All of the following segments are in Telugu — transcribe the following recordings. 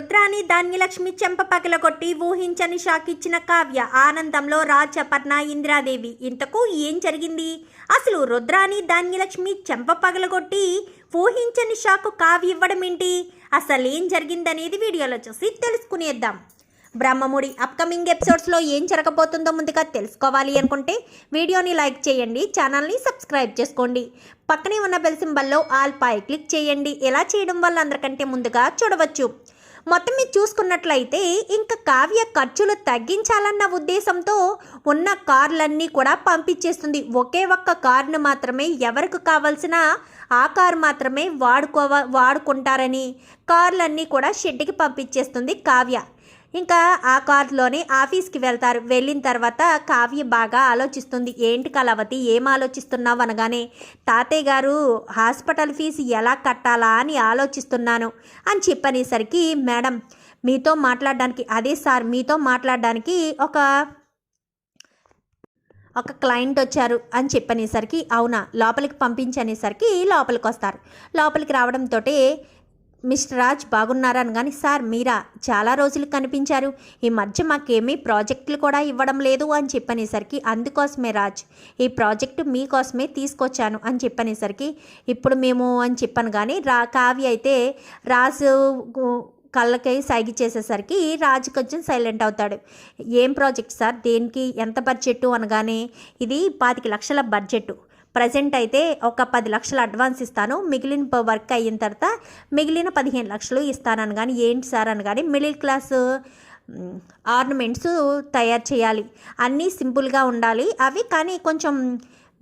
రుద్రాని ధాన్యలక్ష్మి చెంప పగలగొట్టి ఊహించని షాక్ ఇచ్చిన కావ్య ఆనందంలో రాజపర్ణ ఇందిరాదేవి. ఇంతకు ఏం జరిగింది? అసలు రుద్రాని ధాన్యలక్ష్మి చెంప పగలగొట్టి ఊహించని షాక్ కావ్య ఇవ్వడం ఏంటి? అసలు ఏం జరిగిందనేది వీడియోలో చూసి తెలుసుకునేద్దాం. బ్రహ్మముడి అప్కమింగ్ ఎపిసోడ్స్లో ఏం జరగబోతుందో ముందుగా తెలుసుకోవాలి అనుకుంటే వీడియోని లైక్ చేయండి ఛానల్ని సబ్స్క్రైబ్ చేసుకోండి. పక్కనే ఉన్న బెల్ సింబల్లో ఆల్ పై క్లిక్ చేయండి. ఎలా చేయడం వల్ల అందరికంటే ముందుగా చూడవచ్చు. మొత్తం మీరు చూసుకున్నట్లయితే ఇంకా కావ్య ఖర్చులు తగ్గించాలన్న ఉద్దేశంతో ఉన్న కార్లన్నీ కూడా పంపించేస్తుంది. ఒకే ఒక్క కారును మాత్రమే ఎవరికి కావాల్సిన ఆ కారు మాత్రమే వాడుకోవ వాడుకుంటారని కార్లన్నీ కూడా షెడ్కి పంపించేస్తుంది కావ్య. ఇంకా ఆ కార్లోనే ఆఫీస్కి వెళ్తారు. వెళ్ళిన తర్వాత కావ్య బాగా ఆలోచిస్తుంది. ఏంటి కలవతి ఏం ఆలోచిస్తున్నావు అనగానే తాతయ్య గారు హాస్పిటల్ ఫీజు ఎలా కట్టాలా అని ఆలోచిస్తున్నాను అని చెప్పనేసరికి మేడం మీతో మాట్లాడడానికి అదే సార్ మీతో మాట్లాడడానికి ఒక ఒక క్లయింట్ వచ్చారు అని చెప్పనేసరికి అవునా లోపలికి పంపించనేసరికి లోపలికి వస్తారు లోపలికి రావడంతో మిస్టర్ రాజ్ బాగున్నారని కానీ సార్ మీరా చాలా రోజులు కనిపించారు. ఈ మధ్య మాకేమీ ప్రాజెక్టులు కూడా ఇవ్వడం లేదు అని చెప్పనేసరికి అందుకోసమే రాజ్. ఈ ప్రాజెక్టు మీకోసమే తీసుకొచ్చాను అని చెప్పనేసరికి ఇప్పుడు మేము అని చెప్పాను కానీ రా కావ్య అయితే రాజు కళ్ళకి కళ్ళకై సైగి చేసేసరికి రాజు కొంచెం సైలెంట్ అవుతాడు. ఏం ప్రాజెక్ట్ సార్? దేనికి? ఎంత బడ్జెట్ అనగానే? ఇది పాతిక లక్షల బడ్జెట్ ప్రజెంట్ అయితే ఒక పది లక్షలు అడ్వాన్స్ ఇస్తాను. మిగిలిన వర్క్ అయిన తర్వాత మిగిలిన పదిహేను లక్షలు ఇస్తానని కానీ ఏంటి సార్ అని కానీ మిడిల్ క్లాస్ ఆర్నమెంట్స్ తయారు చేయాలి. అన్నీ సింపుల్గా ఉండాలి. అవి కానీ కొంచెం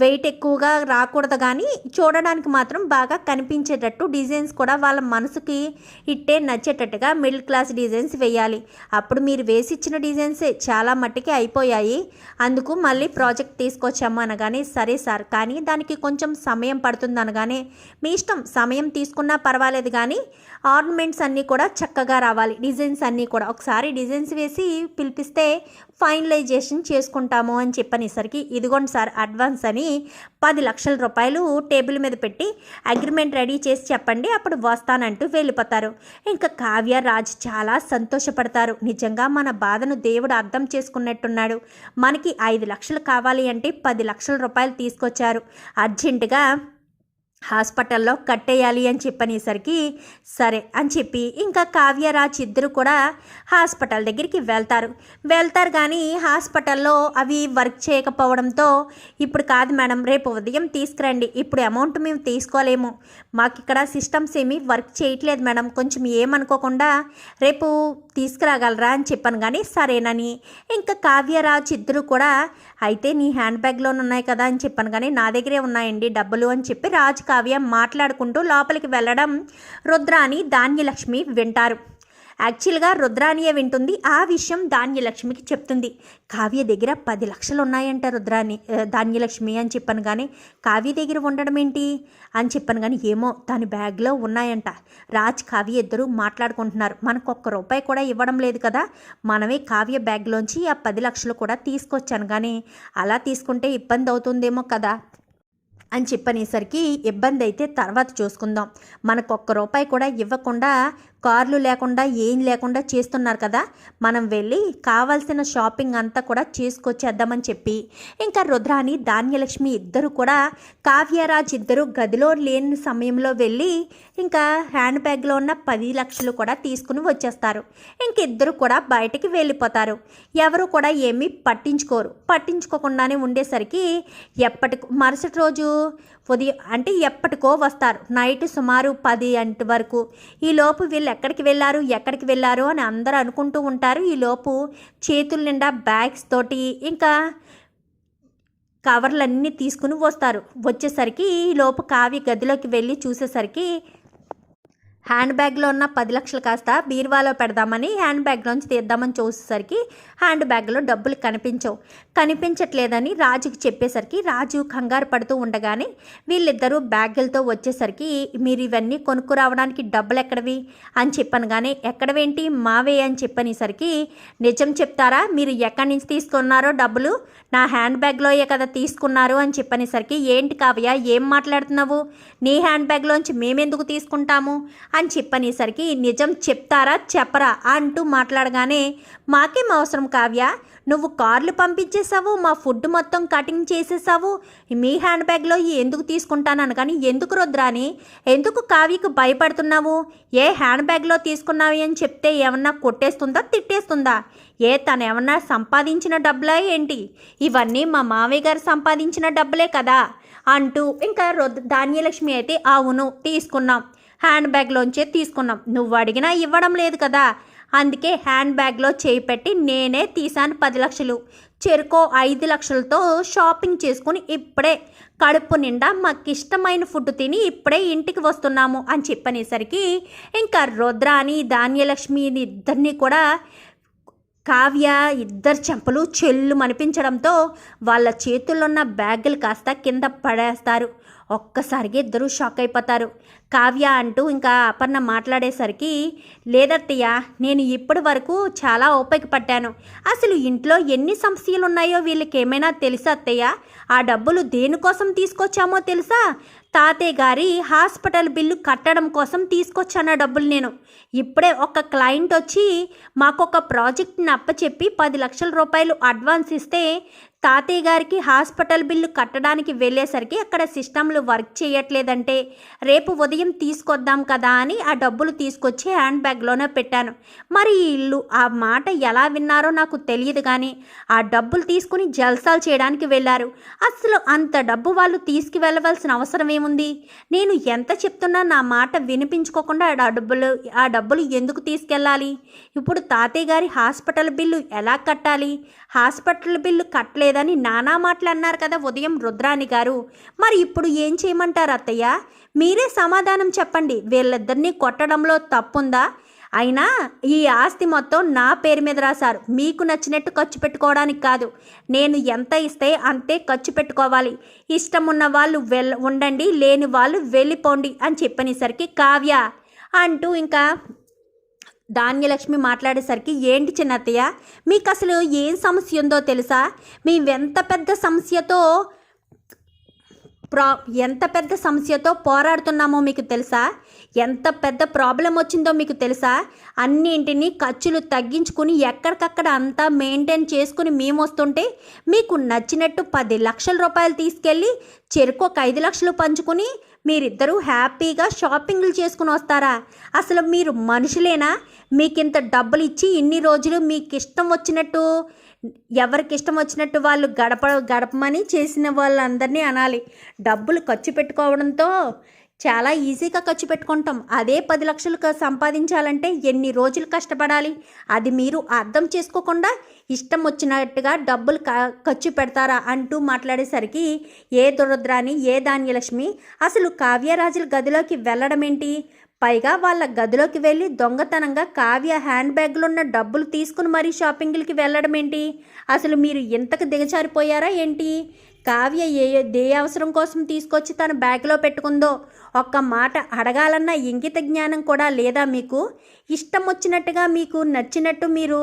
వెయిట్ ఎక్కువగా రాకూడదు కానీ చూడడానికి మాత్రం బాగా కనిపించేటట్టు డిజైన్స్ కూడా వాళ్ళ మనసుకి ఇట్టే నచ్చేటట్టుగా మిడిల్ క్లాస్ డిజైన్స్ వేయాలి. అప్పుడు మీరు వేసి ఇచ్చిన డిజైన్సే చాలా మట్టికి అయిపోయాయి. అందుకు మళ్ళీ ప్రాజెక్ట్ తీసుకొచ్చాము అనగానే సరే సార్ కానీ దానికి కొంచెం సమయం పడుతుంది అనగానే మీ ఇష్టం సమయం తీసుకున్నా పర్వాలేదు కానీ ఆర్నమెంట్స్ అన్నీ కూడా చక్కగా రావాలి డిజైన్స్ అన్నీ కూడా. ఒకసారి డిజైన్స్ వేసి పిలిపిస్తే ఫైనలైజేషన్ చేసుకుంటాము అని చెప్పనేసరికి ఇదిగోండి సార్ అడ్వాన్స్ అని పది లక్షల రూపాయలు టేబుల్ మీద పెట్టి అగ్రిమెంట్ రెడీ చేసి చెప్పండి అప్పుడు వస్తానంటూ వెళ్ళిపోతారు. ఇంకా కావ్య రాజ్ చాలా సంతోషపడతారు. నిజంగా మన బాధను దేవుడు అర్థం చేసుకున్నట్టున్నాడు. మనకి ఐదు లక్షలు కావాలి అంటే పది లక్షల రూపాయలు తీసుకొచ్చారు. అర్జెంటుగా హాస్పిటల్లో కట్టేయాలి అని చెప్పనేసరికి సరే అని చెప్పి ఇంకా కావ్యరాజ్ ఇద్దరు కూడా హాస్పిటల్ దగ్గరికి వెళ్తారు. వెళ్తారు కానీ హాస్పిటల్లో అవి వర్క్ చేయకపోవడంతో ఇప్పుడు కాదు మేడం రేపు ఉదయం తీసుకురండి ఇప్పుడు అమౌంట్ మేము తీసుకోలేము. మాకు ఇక్కడ సిస్టమ్స్ ఏమీ వర్క్ చేయట్లేదు మేడం కొంచెం ఏమనుకోకుండా రేపు తీసుకురాగలరా అని చెప్పాను కానీ సరేనని. ఇంకా కావ్యరాజ్ ఇద్దరు కూడా అయితే నీ హ్యాండ్ బ్యాగ్లో ఉన్నాయి కదా అని చెప్పాను కానీ నా దగ్గరే ఉన్నాయండి డబ్బులు అని చెప్పి రాజు కావ్య మాట్లాడుకుంటూ లోపలికి వెళ్ళడం రుద్రాని ధాన్యలక్ష్మి వింటారు. యాక్చువల్గా రుద్రానియే వింటుంది. ఆ విషయం ధాన్యలక్ష్మికి చెప్తుంది. కావ్య దగ్గర పది లక్షలు ఉన్నాయంట రుద్రాని ధాన్యలక్ష్మి అని చెప్పాను కానీ కావ్య దగ్గర ఉండడం ఏంటి? అని చెప్పాను కానీ ఏమో దాని బ్యాగ్లో ఉన్నాయంట. రాజ్ కావ్య ఇద్దరు మాట్లాడుకుంటున్నారు. మనకు ఒక్క రూపాయి కూడా ఇవ్వడం లేదు కదా. మనమే కావ్య బ్యాగ్లోంచి ఆ పది లక్షలు కూడా తీసుకొచ్చాను కానీ అలా తీసుకుంటే ఇబ్బంది అవుతుందేమో కదా. అని చెప్పనేసరికి ఇబ్బంది అయితే తర్వాత చూసుకుందాం. మనకు ఒక్క రూపాయి కూడా ఇవ్వకుండా కార్లు లేకుండా ఏం లేకుండా చేస్తున్నారు కదా? మనం వెళ్ళి కావాల్సిన షాపింగ్ అంతా కూడా చేసుకొచ్చేద్దామని చెప్పి. ఇంకా రుద్రాని ధాన్యలక్ష్మి ఇద్దరు కూడా కావ్యరాజ్ ఇద్దరు గదిలో లేని సమయంలో వెళ్ళి ఇంకా హ్యాండ్ బ్యాగ్లో ఉన్న పది లక్షలు కూడా తీసుకుని వచ్చేస్తారు. ఇంక ఇద్దరు కూడా బయటికి వెళ్ళిపోతారు. ఎవరు కూడా ఏమీ పట్టించుకోరు. పట్టించుకోకుండానే ఉండేసరికి ఎప్పటికి మరుసటి రోజు ఉదయం అంటే ఎప్పటికో వస్తారు. నైట్ సుమారు పది అంటి వరకు. ఈ లోపు వీళ్ళు ఎక్కడికి వెళ్ళారు ఎక్కడికి వెళ్ళారు అని అందరూ అనుకుంటూ ఉంటారు. ఈ లోపు చేతుల నిండా బ్యాగ్స్ తోటి ఇంకా కవర్లన్నీ తీసుకుని వస్తారు. వచ్చేసరికి ఈ లోపు గదిలోకి వెళ్ళి చూసేసరికి హ్యాండ్ బ్యాగ్లో ఉన్న పది లక్షలు కాస్త బీరువాలో పెడదామని హ్యాండ్ బ్యాగ్లోంచి తీద్దామని చూసేసరికి హ్యాండ్ బ్యాగ్లో డబ్బులు కనిపించవు. కనిపించట్లేదని రాజుకి చెప్పేసరికి రాజు కంగారు పడుతూ ఉండగానే వీళ్ళిద్దరూ బ్యాగులతో వచ్చేసరికి మీరు ఇవన్నీ కొనుక్కురావడానికి డబ్బులు ఎక్కడవి? అని చెప్పాను కానీ ఎక్కడవేంటి? మావే అని చెప్పనేసరికి నిజం చెప్తారా? మీరు ఎక్కడి నుంచి తీసుకున్నారో డబ్బులు? నా హ్యాండ్ బ్యాగ్లోయే కదా తీసుకున్నారు అని చెప్పనేసరికి ఏంటి కావ్య? ఏం మాట్లాడుతున్నావు? నీ హ్యాండ్ బ్యాగ్లోంచి మేమెందుకు తీసుకుంటాము? అని చెప్పనేసరికి నిజం చెప్తారా చెప్పరా? అంటూ మాట్లాడగానే మాకేం అవసరం కావ్య? నువ్వు కార్లు పంపించేసావు మా ఫుడ్ మొత్తం కటింగ్ చేసేసావు మీ హ్యాండ్ బ్యాగ్లో ఎందుకు తీసుకుంటానని కానీ ఎందుకు రుద్రాని? ఎందుకు కావ్యకు భయపడుతున్నావు? ఏ హ్యాండ్ బ్యాగ్లో తీసుకున్నావి అని చెప్తే ఏమన్నా కొట్టేస్తుందా తిట్టేస్తుందా? ఏ తను ఏమన్నా సంపాదించిన డబ్బులా ఏంటి? ఇవన్నీ మా మామయ్య గారు సంపాదించిన డబ్బులే కదా? అంటూ ఇంకా రుద్ ధాన్యలక్ష్మి అయితే అవును తీసుకున్నాం. హ్యాండ్ బ్యాగ్లోంచే తీసుకున్నాం. నువ్వు అడిగినా ఇవ్వడం లేదు కదా. అందుకే హ్యాండ్ బ్యాగ్లో చేయి పెట్టి నేనే తీసాను పది లక్షలు. చెరుకో ఐదు లక్షలతో షాపింగ్ చేసుకుని ఇప్పుడే కడుపు నిండా మాకు ఇష్టమైన ఫుడ్ తిని ఇప్పుడే ఇంటికి వస్తున్నాము అని చెప్పనేసరికి ఇంకా రుద్రాని ధాన్యలక్ష్మి ఇద్దరిని కూడా కావ్య ఇద్దరు చెంపలు చెల్లు అనిపించడంతో వాళ్ళ చేతుల్లో ఉన్న బ్యాగులు కాస్త కింద పడేస్తారు. ఒక్కసారిగా ఇద్దరూ షాక్ అయిపోతారు. కావ్య అంటూ ఇంకా అపర్ణ మాట్లాడేసరికి లేదత్తయ్య నేను ఇప్పటి వరకు చాలా ఓపిక పట్టాను. అసలు ఇంట్లో ఎన్ని సమస్యలు ఉన్నాయో వీళ్ళకి ఏమైనా తెలుసా అత్తయ్య? ఆ డబ్బులు దేనికోసం తీసుకొచ్చామో తెలుసా? తాతయ్య గారి హాస్పిటల్ బిల్లు కట్టడం కోసం తీసుకొచ్చాను ఆ డబ్బులు నేను. ఇప్పుడే ఒక క్లయింట్ వచ్చి మాకు ఒక ప్రాజెక్ట్ని అప్పచెప్పి పది లక్షల రూపాయలు అడ్వాన్స్ ఇస్తే తాతయ్య గారికి హాస్పిటల్ బిల్లు కట్టడానికి వెళ్ళేసరికి అక్కడ సిస్టమ్లు వర్క్ చేయట్లేదంటే రేపు ఉదయం తీసుకొద్దాం కదా అని ఆ డబ్బులు తీసుకొచ్చి హ్యాండ్ బ్యాగ్లోనే పెట్టాను. మరి ఈ ఇల్లు ఆ మాట ఎలా విన్నారో నాకు తెలియదు కానీ ఆ డబ్బులు తీసుకుని జల్సాలు చేయడానికి వెళ్ళారు. అసలు అంత డబ్బు వాళ్ళు తీసుకువెళ్ళవలసిన అవసరం ఏముంది? నేను ఎంత చెప్తున్నా నా మాట వినిపించుకోకుండా ఆ డబ్బులు ఆ డబ్బులు ఎందుకు తీసుకెళ్ళాలి? ఇప్పుడు తాతయ్య గారి హాస్పిటల్ బిల్లు ఎలా కట్టాలి? హాస్పిటల్ బిల్లు కట్టలేదు? లేదని నానా మాటలు అన్నారు కదా ఉదయం రుద్రాణి గారు. మరి ఇప్పుడు ఏం చేయమంటారు అత్తయ్య? మీరే సమాధానం చెప్పండి. వీళ్ళిద్దరినీ కొట్టడంలో తప్పుందా? అయినా ఈ ఆస్తి మొత్తం నా పేరు మీద రాశారు. మీకు నచ్చినట్టు ఖర్చు పెట్టుకోవడానికి కాదు. నేను ఎంత ఇస్తే అంతే ఖర్చు పెట్టుకోవాలి. ఇష్టం ఉన్న వాళ్ళు వెల్ ఉండండి లేని వాళ్ళు వెళ్ళిపోండి అని చెప్పనేసరికి కావ్య అంటూ ఇంకా ధాన్యలక్ష్మి మాట్లాడేసరికి ఏంటి చిన్నత్తయ్య? మీకు అసలు ఏం సమస్య ఉందో తెలుసా? మేమెంత పెద్ద సమస్యతో ప్రా ఎంత పెద్ద సమస్యతో పోరాడుతున్నామో మీకు తెలుసా? ఎంత పెద్ద ప్రాబ్లం వచ్చిందో మీకు తెలుసా? అన్నింటినీ ఖర్చులు తగ్గించుకుని ఎక్కడికక్కడ అంతా మెయింటైన్ చేసుకుని మేము వస్తుంటే మీకు నచ్చినట్టు పది లక్షల రూపాయలు తీసుకెళ్ళి చెరుకు ఒక ఐదు లక్షలు పంచుకుని మీరిద్దరూ హ్యాపీగా షాపింగ్లు చేసుకుని వస్తారా? అసలు మీరు మనుషులేనా? మీకు ఇంత డబ్బులు ఇచ్చి ఇన్ని రోజులు మీకు ఇష్టం వచ్చినట్టు ఎవరికి ఇష్టం వచ్చినట్టు వాళ్ళు గడప గడపమని చేసిన వాళ్ళందరినీ అనాలి. డబ్బులు ఖర్చు పెట్టుకోవడంతో చాలా ఈజీగా ఖర్చు పెట్టుకుంటాం. అదే పది లక్షలు సంపాదించాలంటే ఎన్ని రోజులు కష్టపడాలి? అది మీరు అర్థం చేసుకోకుండా ఇష్టం వచ్చినట్టుగా డబ్బులు ఖర్చు పెడతారా అంటూ మాట్లాడేసరికి ఏ దురద్రాని ఏ ధాన్యలక్ష్మి అసలు కావ్యరాజుల గదిలోకి వెళ్ళడం ఏంటి పైగా వాళ్ళ గదిలోకి వెళ్ళి దొంగతనంగా కావ్య హ్యాండ్ బ్యాగ్లో ఉన్న డబ్బులు తీసుకుని మరీ షాపింగ్లకి వెళ్ళడం ఏంటి అసలు మీరు ఇంతకు దిగజారిపోయారా ఏంటి? కావ్య ఏ ఏ అవసరం కోసం తీసుకొచ్చి తన బ్యాగ్లో పెట్టుకుందో ఒక్క మాట అడగాలన్న ఇంగిత జ్ఞానం కూడా లేదా మీకు? ఇష్టం వచ్చినట్టుగా మీకు నచ్చినట్టు మీరు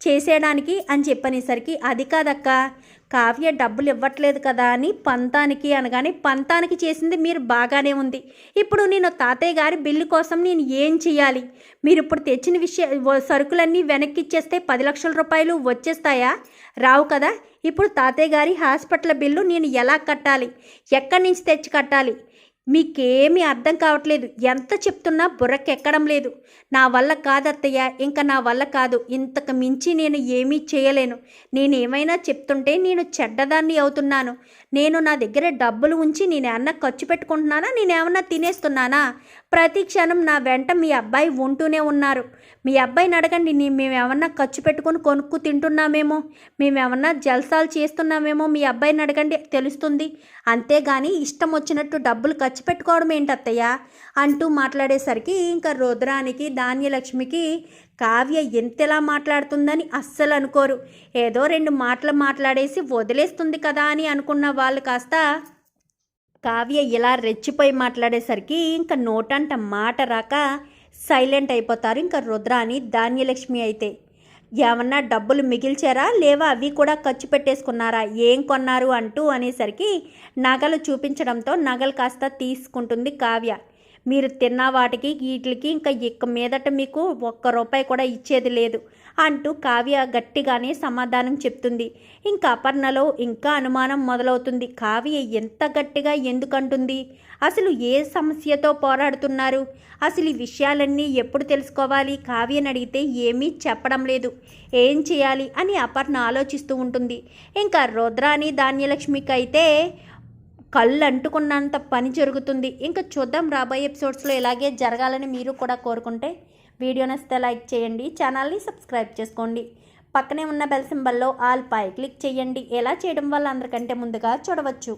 చేసేయడానికి అని చెప్పనేసరికి అది కాదక్క కావ్య డబ్బులు ఇవ్వట్లేదు కదా అని పంతానికి అనగానే పంతానికి చేసింది మీరు బాగానే ఉంది. ఇప్పుడు నేను తాతయ్య గారి బిల్లు కోసం నేను ఏం చేయాలి? మీరు ఇప్పుడు తెచ్చిన విషయ సరుకులన్నీ వెనక్కి ఇచ్చేస్తే పది లక్షల రూపాయలు వచ్చేస్తాయా? రావు కదా ఇప్పుడు తాతయ్య గారి హాస్పిటల్ బిల్లు నేను ఎలా కట్టాలి? ఎక్కడి నుంచి తెచ్చి కట్టాలి? మీకేమీ అర్థం కావట్లేదు. ఎంత చెప్తున్నా బుర్రకెక్కడం లేదు. నా వల్ల కాదత్తయ్య ఇంకా నా వల్ల కాదు. ఇంతకు మించి నేను ఏమీ చేయలేను. నేను ఏమైనా చెప్తుంటే నేను చెడ్డదాన్ని అవుతున్నాను. నేను నా దగ్గర డబ్బులు ఉంచి నేను ఏమన్నా ఖర్చు పెట్టుకుంటున్నానా? నేనేమన్నా తినేస్తున్నానా? ప్రతి క్షణం నా వెంట మీ అబ్బాయి ఉంటూనే ఉన్నారు. మీ అబ్బాయిని అడగండి నీ మేము ఖర్చు పెట్టుకొని కొనుక్కు తింటున్నామేమో మేము ఏమన్నా జల్సాలు చేస్తున్నామేమో మీ అబ్బాయిని అడగండి తెలుస్తుంది. అంతేగాని ఇష్టం వచ్చినట్టు డబ్బులు ఖర్చు పెట్టుకోవడం ఏంటత్తయ్య? అంటూ మాట్లాడేసరికి ఇంకా రుద్రానికి ధాన్యలక్ష్మికి కావ్య ఎంతలా మాట్లాడుతుందని అస్సలు అనుకోరు. ఏదో రెండు మాటలు మాట్లాడేసి వదిలేస్తుంది కదా అని అనుకున్న వాళ్ళు కాస్త కావ్య ఇలా రెచ్చిపోయి మాట్లాడేసరికి ఇంకా నోటంట మాట రాక సైలెంట్ అయిపోతారు ఇంకా రుద్రాని ధాన్యలక్ష్మి అయితే. ఏమన్నా డబ్బులు మిగిల్చారా? లేవా? అవి కూడా ఖర్చు పెట్టేసుకున్నారా? ఏం కొన్నారు అంటూ అనేసరికి నగలు చూపించడంతో నగలు కాస్త తీసుకుంటుంది కావ్య. మీరు తిన్న వాటికి వీటికి ఇంకా ఇక మీదట మీకు ఒక్క రూపాయి కూడా ఇచ్చేది లేదు అంటూ కావ్య గట్టిగానే సమాధానం చెప్తుంది. ఇంకా అపర్ణలో ఇంకా అనుమానం మొదలవుతుంది. కావ్య ఎంత గట్టిగా ఎందుకంటుంది? అసలు ఏ సమస్యతో పోరాడుతున్నారు? అసలు ఈ విషయాలన్నీ ఎప్పుడు తెలుసుకోవాలి? కావ్యని అడిగితే ఏమీ చెప్పడం లేదు. ఏం చేయాలి అని అపర్ణ ఆలోచిస్తూ ఉంటుంది. ఇంకా రుద్రాని ధాన్యలక్ష్మికి అయితే కళ్ళు అంటుకున్నంత పని జరుగుతుంది. ఇంకా చూద్దాం రాబోయే ఎపిసోడ్స్లో ఇలాగే జరగాలని మీరు కూడా కోరుకుంటే వీడియో నచ్చితే లైక్ చేయండి ఛానల్ని సబ్స్క్రైబ్ చేసుకోండి. పక్కనే ఉన్న బెల్ సింబల్లో ఆల్ పై క్లిక్ చేయండి. ఎలా చేయడం వల్ల అందరికంటే ముందుగా చూడవచ్చు.